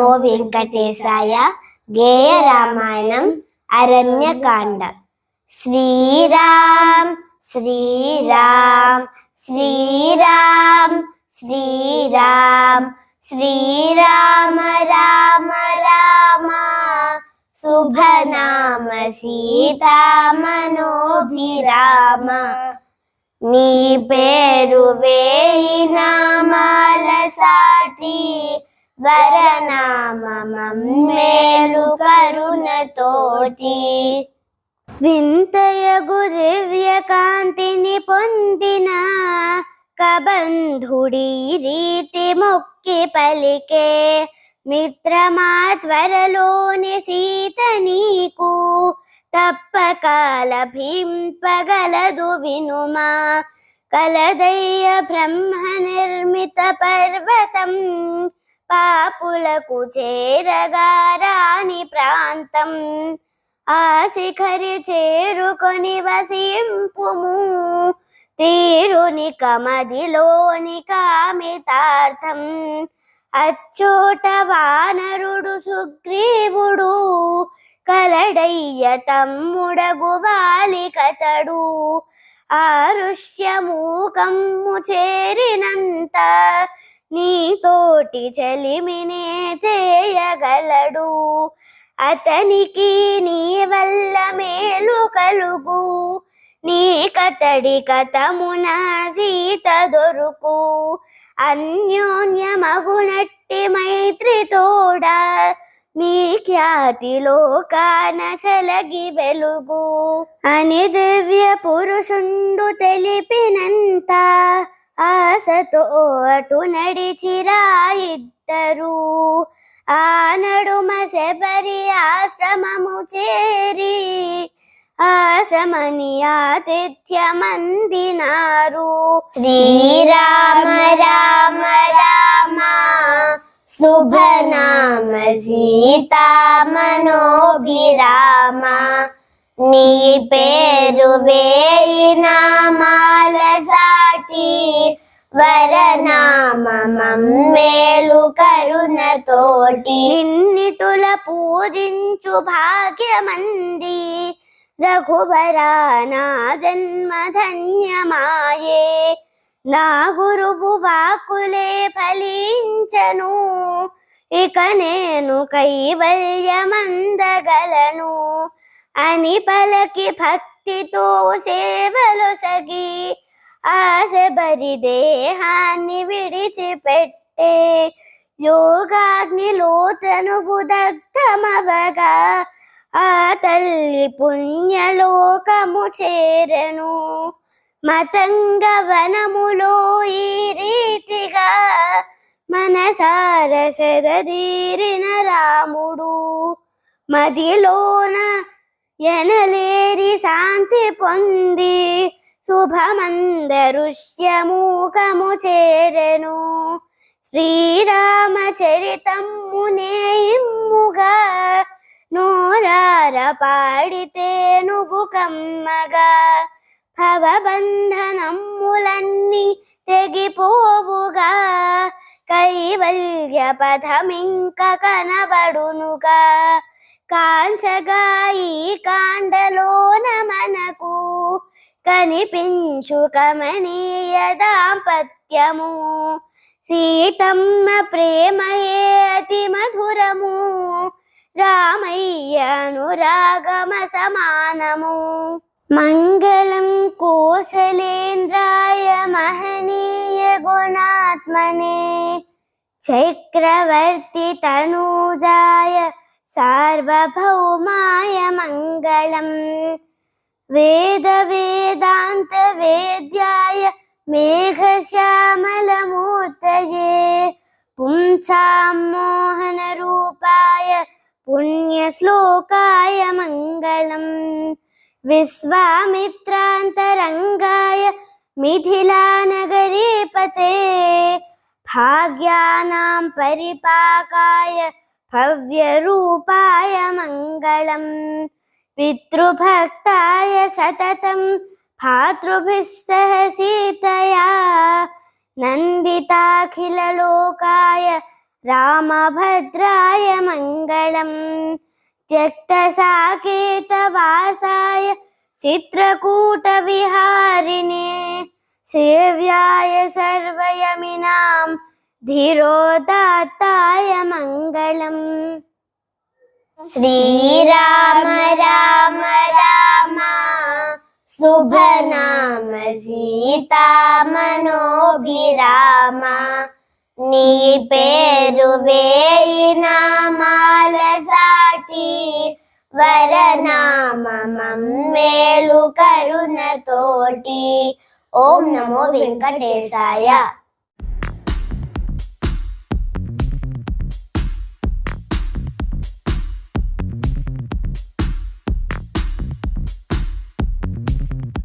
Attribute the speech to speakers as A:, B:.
A: వెంకటేశాయ గేయ రామాయణం అరణ్యకాండ శ్రీరామ్ శ్రీరామ్ శ్రీరామ్ శ్రీరామ్ శ్రీరామ రామ రామ శుభనామ సీతామనోభిరామ నీ పేరు వేయి నామాల సాటి వరనామేలు కరుణతోటి. వింతయగు దివ్య కాంతిని పొందిన కబంధుడి రీతి మొక్కి పలికే మిత్రమా త్వరలోని సీత నీకు తప్పక లభింపగలదు వినుమా. కలదయ్య బ్రహ్మ నిర్మిత పర్వతం పాపులకు చేరగా రాని ప్రాంతం. ఆ శిఖరి చేరుకొని వసింపుము. తీరుని కమదిలోని కామితార్థం. అచ్చోట వానరుడు సుగ్రీవుడు కలడయ్య తమ్ముడగు వాలికతడు. ఆరుష్యమూకమ్ము చేరినంత నీతోటి చలిమినే చేయగలడు. అతనికి నీ వల్ల మేలు కలుగు. నీ కతడి కథమున సీత దొరుకు. అన్యోన్యమగునట్టి మైత్రి తోడ. మీ ఖ్యాతిలో కాన చలగి వెలుగు. అని దివ్య పురుషుండు తెలిపినంత ఆశతో అటు నడిచిరా ఇద్దరు ఆనడుమ శబరి ఆశ్రమము చేరి ఆశ్రమని ఆతిథ్యమందినారు. శ్రీరామ రామ రామ శుభనామ సీతా మనోభిరామ నీ పేరు వేయి నామాల సాటి వరనామేలు కరుణతోటి. నిన్నిటుల పూజించు భాగ్యమంది. రఘువరా నా జన్మ ధన్యమాయే నా గురువు వాకులే ఫలించను. ఇక నేను కైవల్యమందగలను. అని పలకి భక్తితో సేవలు సగి ఆశ బరి దేహాన్ని విడిచిపెట్టే యోగాగ్నిలో తనువు దగ్ధమవగా ఆ తల్లి పుణ్యలోకము చేరను. మతంగ వనములో ఈ రీతిగా మనసార శరదీరిన రాముడు మదిలోన ఎనలేరి శాంతి పొంది శుభమందరుష్యమూకము చేరెను శ్రీరామ చరితమ్మునే నోరార పాడితే నువ్వు కమ్మగా. భవబంధనమ్ములన్నీ తెగిపోవుగా. కైవల్య పథమింక కనబడునుగా. కాంచగా ఈ కాండలోన మనకు కనిపించు కమనీయ దాంపత్యము సీతమ్మ ప్రేమయే అతి మధురము. రామయ్య అనురాగమ సమానము. మంగళం కోసలేంద్రాయ మహనీయ గుణాత్మనే. చక్రవర్తి తనూజాయ సార్వభౌమాయ మంగళం. वेदवेदान्तवेद्याय मेघश्यामलमूर्तये पुंसां मोहनरूपाय पुण्यश्लोकाय मङ्गलम् विश्वामित्रान्तरङ्गाय मिथिलानगरे पते भाग्यानां परिपाकाय भव्यरूपाय मङ्गलम् पितृभक्ताय सततं भातृभिः सह सीतया नन्दिताखिललोकाय
B: रामभद्राय मङ्गलम् त्यक्तसाकेतवासाय चित्रकूटविहारिणे। सेव्याय सर्वयमिनां धीरोदात्ताय मङ्गलम् श्रीराम సీతా మనోభిరామ నీ పేరు వేయినామాల సాటి వరనామం మేలు కరుణతోటి ఓం నమో వెంకటేశాయ.